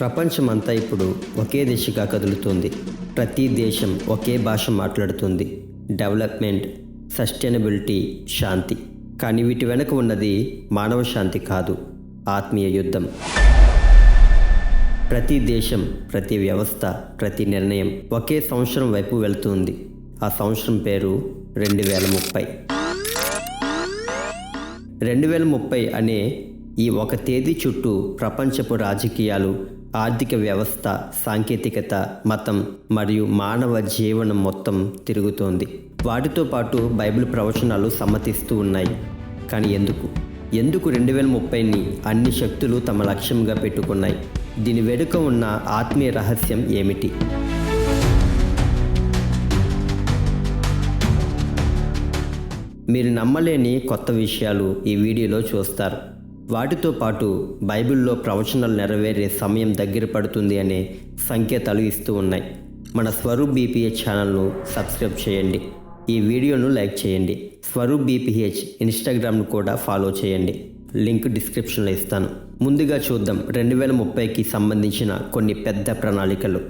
ప్రపంచమంతా ఇప్పుడు ఒకే దిశగా కదులుతుంది. ప్రతి దేశం ఒకే భాష మాట్లాడుతుంది. డెవలప్మెంట్ సస్టైనబిలిటీ శాంతి. కానీ వీటి వెనుక ఉన్నది మానవ శాంతి కాదు ఆత్మీయ యుద్ధం. ప్రతి దేశం ప్రతి వ్యవస్థ ప్రతి నిర్ణయం ఒకే సంవత్సరం వైపు వెళ్తుంది. ఆ సంవత్సరం పేరు రెండు వేల ముప్పై రెండు వేల ముప్పై అనే ఈ ఒక తేదీ చుట్టూ ప్రపంచపు రాజకీయాలు ఆర్థిక వ్యవస్థ సాంకేతికత మతం మరియు మానవ జీవనం మొత్తం తిరుగుతోంది. వాటితో పాటు బైబిల్ ప్రవచనాలు సమ్మతిస్తూ ఉన్నాయి. కానీ ఎందుకు? ఎందుకు రెండు వేల ముప్పైని అన్ని శక్తులు తమ లక్ష్యంగా పెట్టుకున్నాయి? దీని వెనుక ఉన్న ఆత్మీయ రహస్యం ఏమిటి? మీరు నమ్మలేని కొత్త విషయాలు ఈ వీడియోలో చూస్తారు. వాటితో పాటు బైబిల్లో ప్రవచనాలు నెరవేరే సమయం దగ్గర పడుతుంది అనే సంకేతాలు ఇస్తూ ఉన్నాయి. మన స్వరూప్ బీపీహెచ్ ఛానల్ను సబ్స్క్రైబ్ చేయండి. ఈ వీడియోను లైక్ చేయండి. స్వరూప్ బీపీహెచ్ ఇన్స్టాగ్రామ్ను కూడా ఫాలో చేయండి. లింక్ డిస్క్రిప్షన్లో ఇస్తాను. ముందుగా చూద్దాం రెండు వేల ముప్పైకి సంబంధించిన కొన్ని పెద్ద ప్రణాళికలు.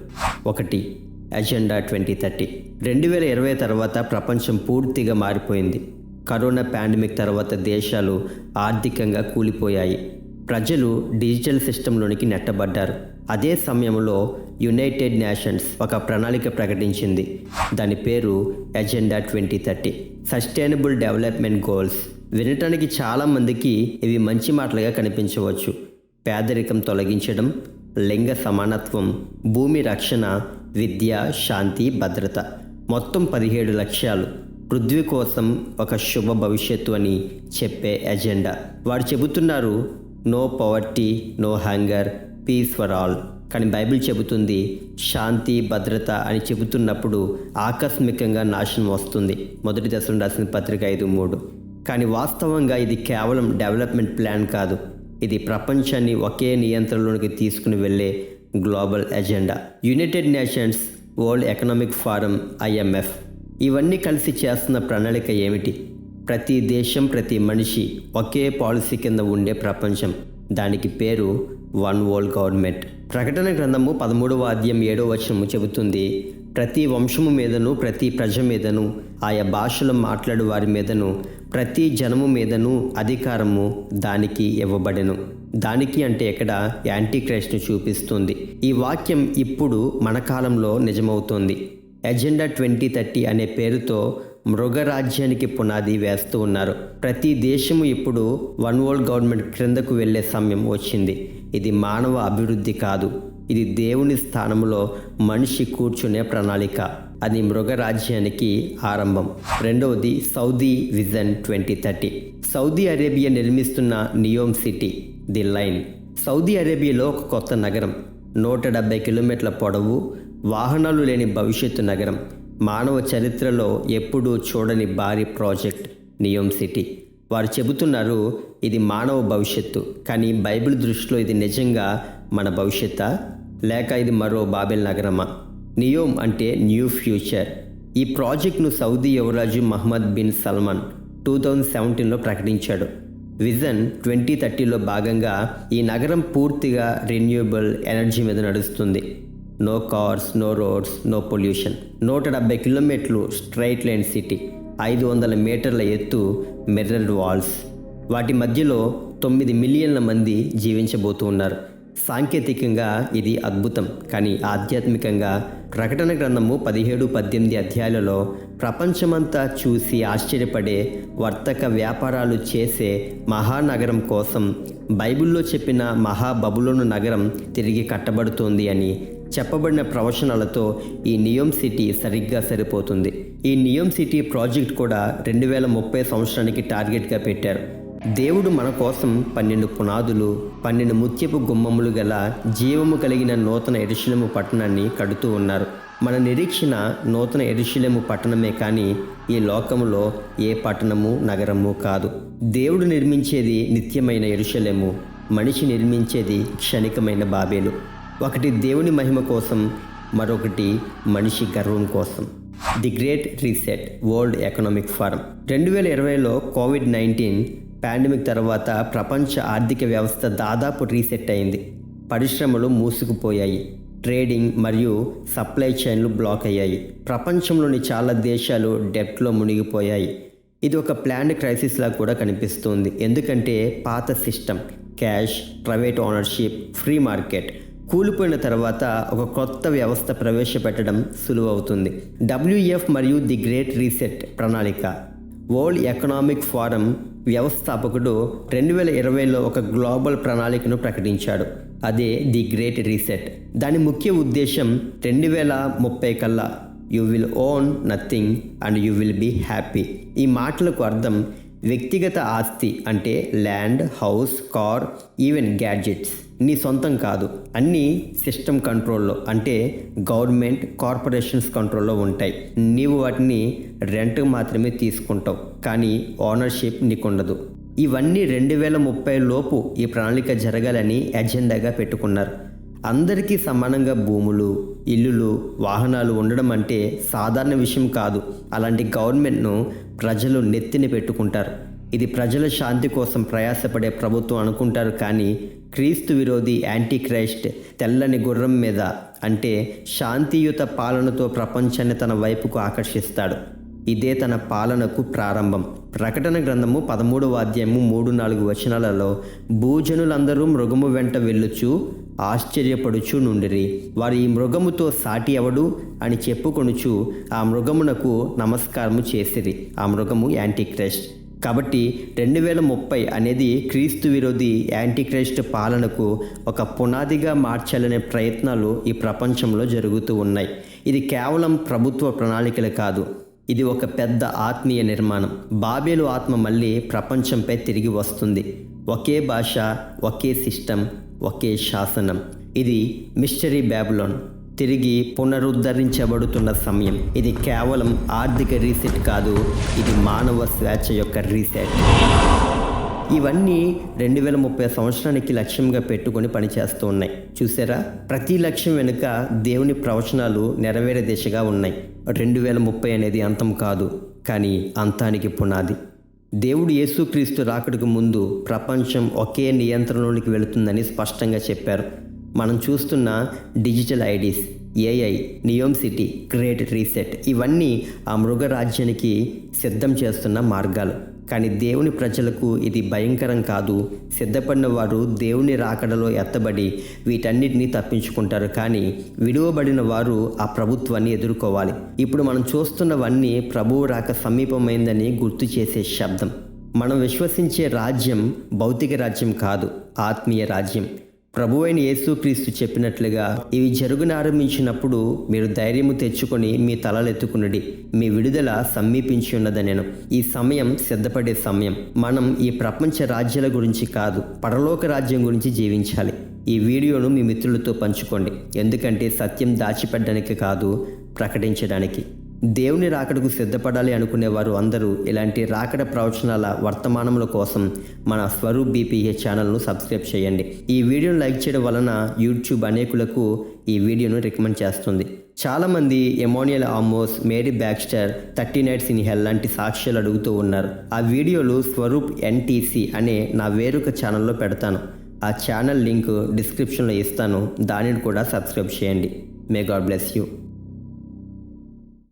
ఒకటి అజెండా ట్వంటీ థర్టీ. రెండు వేల ఇరవై తర్వాత ప్రపంచం పూర్తిగా మారిపోయింది. కరోనా పాండమిక్ తర్వాత దేశాలు ఆర్థికంగా కూలిపోయాయి. ప్రజలు డిజిటల్ సిస్టంలోనికి నెట్టబడ్డారు. అదే సమయంలో యునైటెడ్ నేషన్స్ ఒక ప్రణాళిక ప్రకటించింది. దాని పేరు agenda twenty thirty. Sustainable development goals. వినటానికి చాలామందికి ఇవి మంచి మాటలుగా కనిపించవచ్చు. పేదరికం తొలగించడం లింగ సమానత్వం భూమి రక్షణ విద్య శాంతి భద్రత. మొత్తం పదిహేడు లక్ష్యాలు. పృథ్వీ కోసం ఒక శుభ భవిష్యత్తు అని చెప్పే ఎజెండా. వారు చెబుతున్నారు no poverty no hunger peace for all. కానీ బైబిల్ చెబుతుంది శాంతి భద్రత అని చెబుతున్నప్పుడు ఆకస్మికంగా నాశనం వస్తుంది. మొదటి దశలో రాసిన పత్రిక ఐదు మూడు. కానీ వాస్తవంగా ఇది కేవలం డెవలప్మెంట్ ప్లాన్ కాదు. ఇది ప్రపంచాన్ని ఒకే నియంత్రణలోనికి తీసుకుని వెళ్ళే global agenda. United Nations World Economic Forum IMF ఇవన్నీ కలిసి చేస్తున్న ప్రణాళిక ఏమిటి? ప్రతి దేశం ప్రతి మనిషి ఒకే పాలసీ కింద ఉండే ప్రపంచం. దానికి పేరు వన్ వరల్డ్ గవర్నమెంట్. ప్రకటన గ్రంథము పదమూడవ అధ్యాయం ఏడవ వచనము చెబుతుంది ప్రతి వంశము మీదను ప్రతి ప్రజ మీదను ఆయా భాషలు మాట్లాడు వారి మీదను ప్రతి జనము మీదను అధికారము దానికి ఇవ్వబడెను. దానికి అంటే ఇక్కడ యాంటీ క్రైస్ట్ను చూపిస్తుంది. ఈ వాక్యం ఇప్పుడు మన కాలంలో నిజమవుతోంది. ఎజెండా ట్వంటీ థర్టీ అనే పేరుతో మృగరాజ్యానికి పునాది వేస్తూ ఉన్నారు. ప్రతి దేశము ఇప్పుడు వన్ వరల్డ్ గవర్నమెంట్ క్రిందకు వెళ్ళే సమయం వచ్చింది. ఇది మానవ అభివృద్ధి కాదు. ఇది దేవుని స్థానంలో మనిషి కూర్చునే ప్రణాళిక. అది మృగరాజ్యానికి ఆరంభం. రెండవది Saudi vision twenty thirty. Saudi Arabia నిర్మిస్తున్న Neom city the line. Saudi అరేబియాలో ఒక కొత్త నగరం. నూట డెబ్బై కిలోమీటర్ల పొడవు వాహనాలు లేని భవిష్యత్తు నగరం. మానవ చరిత్రలో ఎప్పుడూ చూడని భారీ ప్రాజెక్ట్ నియోమ్ సిటీ. వారు చెబుతున్నారు ఇది మానవ భవిష్యత్తు కానీ బైబిల్ దృష్టిలో ఇది నిజంగా మన భవిష్యత్తా? లేక ఇది మరో బాబెల్ నగరమా? నియోమ్ అంటే న్యూ ఫ్యూచర్. ఈ ప్రాజెక్ట్ను సౌదీ యువరాజు Mohammed bin Salman two thousand సెవెంటీన్లో ప్రకటించాడు. విజన్ ట్వంటీ థర్టీలో భాగంగా ఈ నగరం పూర్తిగా రెన్యూబుల్ ఎనర్జీ మీద నడుస్తుంది. No cars no roads no pollution నూట డెబ్బై కిలోమీటర్లు స్ట్రైట్ లైన్ సిటీ. ఐదు వందల మీటర్ల ఎత్తు మిర్రర్ వాల్స్. వాటి మధ్యలో తొమ్మిది మిలియన్ల మంది జీవించబోతూ ఉన్నారు. సాంకేతికంగా ఇది అద్భుతం. కానీ ఆధ్యాత్మికంగా ప్రకటన గ్రంథము పదిహేడు పద్దెనిమిది అధ్యాయాలలో ప్రపంచమంతా చూసి ఆశ్చర్యపడే వర్తక వ్యాపారాలు చేసే మహానగరం కోసం బైబిల్లో చెప్పిన మహాబబులోను నగరం తిరిగి కట్టబడుతోంది అని చెప్పబడిన ప్రవచనాలతో ఈ నియోమ్ సిటీ సరిగ్గా సరిపోతుంది. ఈ నియోమ్ సిటీ ప్రాజెక్ట్ కూడా రెండు వేల ముప్పై సంవత్సరానికి టార్గెట్గా పెట్టారు. దేవుడు మన కోసం పన్నెండు పునాదులు పన్నెండు ముత్యపు గుమ్మములు గల జీవము కలిగిన నూతన ఎరుశలము పట్టణాన్ని కడుతూ ఉన్నారు. మన నిరీక్షణ నూతన ఎరుశలము పట్టణమే కానీ ఈ లోకములో ఏ పట్టణము నగరము కాదు. దేవుడు నిర్మించేది నిత్యమైన ఎరుశలేము మనిషి నిర్మించేది క్షణికమైన బాబేలు. ఒకటి దేవుని మహిమ కోసం మరొకటి మనిషి గర్వం కోసం. The great reset world economic forum. రెండు వేల ఇరవైలో కోవిడ్ నైన్టీన్ పాండమిక్ తర్వాత ప్రపంచ ఆర్థిక వ్యవస్థ దాదాపు రీసెట్ అయింది. పరిశ్రమలు మూసుకుపోయాయి. ట్రేడింగ్ మరియు సప్లై చైన్లు బ్లాక్ అయ్యాయి. ప్రపంచంలోని చాలా దేశాలు డెప్ట్లో మునిగిపోయాయి. ఇది ఒక ప్లాండ్ క్రైసిస్లా కూడా కనిపిస్తుంది. ఎందుకంటే పాత system cash private ownership free market కూలిపోయిన తర్వాత ఒక కొత్త వ్యవస్థ ప్రవేశపెట్టడం సులువవుతుంది. డబ్ల్యూఎఫ్ మరియు ది గ్రేట్ రీసెట్ ప్రణాళిక. వరల్డ్ ఎకనామిక్ ఫోరం వ్యవస్థాపకుడు రెండు వేల ఇరవైలో ఒక గ్లోబల్ ప్రణాళికను ప్రకటించాడు. అదే ది గ్రేట్ రీసెట్. దాని ముఖ్య ఉద్దేశం రెండు వేల ముప్పై కల్లా you will own nothing and you will be happy. ఈ మాటలకు అర్థం వ్యక్తిగత ఆస్తి అంటే land house car even gadgets. నీ సొంతం కాదు. అన్నీ సిస్టమ్ కంట్రోల్లో అంటే గవర్నమెంట్ కార్పొరేషన్స్ కంట్రోల్లో ఉంటాయి. నీవు వాటిని రెంట్ మాత్రమే తీసుకుంటావు. కానీ ఓనర్షిప్ నీకుండదు. ఇవన్నీ రెండు వేల ముప్పై లోపు ఈ ప్రణాళిక జరగాలని ఎజెండాగా పెట్టుకున్నారు. అందరికీ సమానంగా భూములు ఇల్లులు వాహనాలు ఉండడం అంటే సాధారణ విషయం కాదు. అలాంటి గవర్నమెంట్ను ప్రజలు నెత్తిన పెట్టుకుంటారు. ఇది ప్రజల శాంతి కోసం ప్రయాసపడే ప్రభుత్వం అనుకుంటారు కానీ క్రీస్తు విరోధి యాంటీ క్రైస్ట్ తెల్లని గుర్రం మీద అంటే శాంతియుత పాలనతో ప్రపంచాన్ని తన వైపుకు ఆకర్షిస్తాడు. ఇదే తన పాలనకు ప్రారంభం. ప్రకటన గ్రంథము పదమూడవ అధ్యాయము మూడు నాలుగు వచనాలలో భూజనులందరూ మృగము వెంట వెళ్ళుచు ఆశ్చర్యపడుచు నుండిరి. వారు ఈ మృగముతో సాటి ఎవడు అని చెప్పుకొనుచు ఆ మృగమునకు నమస్కారము చేసిరి. ఆ మృగము యాంటీక్రెస్ట్. కాబట్టి రెండు వేల ముప్పై అనేది క్రీస్తు విరోధి యాంటీక్రైస్ట్ పాలనకు ఒక పునాదిగా మార్చాలనే ప్రయత్నాలు ఈ ప్రపంచంలో జరుగుతూ ఉన్నాయి. ఇది కేవలం ప్రభుత్వ ప్రణాళికలు కాదు. ఇది ఒక పెద్ద ఆత్మీయ నిర్మాణం. బాబేలు ఆత్మ మళ్ళీ ప్రపంచంపై తిరిగి వస్తుంది. ఒకే భాష ఒకే సిస్టమ్ ఒకే శాసనం. ఇది మిస్టరీ బ్యాబులోన్ తిరిగి పునరుద్ధరించబడుతున్న సమయం. ఇది కేవలం ఆర్థిక రీసెట్ కాదు ఇది మానవ స్వేచ్ఛ యొక్క రీసెట్. ఇవన్నీ రెండు వేల ముప్పై సంవత్సరానికి లక్ష్యంగా పెట్టుకొని పనిచేస్తూ ఉన్నాయి. చూసారా? ప్రతి లక్ష్యం వెనుక దేవుని ప్రవచనాలు నెరవేరే దిశగా ఉన్నాయి. రెండు వేల ముప్పై అనేది అంతం కాదు కానీ అంతానికి పునాది. దేవుడు యేసుక్రీస్తు రాకడకు ముందు ప్రపంచం ఒకే నియంత్రణలోనికి వెళుతుందని స్పష్టంగా చెప్పారు. మనం చూస్తున్న digital IDs AI Neom city great reset ఇవన్నీ ఆ మృగరాజ్యానికి సిద్ధం చేస్తున్న మార్గాలు. కానీ దేవుని ప్రజలకు ఇది భయంకరం కాదు. సిద్ధపడిన వారు దేవుని రాకడలో ఎత్తబడి వీటన్నిటిని తప్పించుకుంటారు కానీ విడువబడిన వారు ఆ ప్రభుత్వాన్ని ఎదుర్కోవాలి. ఇప్పుడు మనం చూస్తున్నవన్నీ ప్రభువు రాక సమీపమైందని గుర్తు చేసే శబ్దం. మనం విశ్వసించే రాజ్యం భౌతిక రాజ్యం కాదు ఆత్మీయ రాజ్యం. ప్రభు అయిన యేసుక్రీస్తు చెప్పినట్లుగా ఇవి జరుగునారంభించినప్పుడు మీరు ధైర్యము తెచ్చుకొని మీ తలలెత్తుకునడి మీ విడుదల సమీపించి ఉన్నది నేను ఈ సమయం సిద్ధపడే సమయం. మనం ఈ ప్రపంచ రాజ్యాల గురించి కాదు పరలోక రాజ్యం గురించి జీవించాలి. ఈ వీడియోను మీ మిత్రులతో పంచుకోండి. ఎందుకంటే సత్యం దాచిపెట్టడానికి కాదు ప్రకటించడానికి. దేవుని రాకడకు సిద్ధపడాలి అనుకునే వారు అందరూ ఇలాంటి రాకడ ప్రవచనాల వర్తమానముల కోసం మన స్వరూప్ బీపీఏ ఛానల్ను సబ్స్క్రైబ్ చేయండి. ఈ వీడియోను లైక్ చేయడం వలన యూట్యూబ్ అనేకులకు ఈ వీడియోను రికమెండ్ చేస్తుంది. చాలామంది Emmanuel Amos Mary Baxter thirty nights in hell లాంటి సాక్ష్యాలు అడుగుతూ ఉన్నారు. ఆ వీడియోలు స్వరూప్ ఎన్టీసీ అనే నా వేరొక ఛానల్లో పెడతాను. ఆ ఛానల్ లింక్ డిస్క్రిప్షన్లో ఇస్తాను. దానిని కూడా సబ్స్క్రైబ్ చేయండి. May God bless you.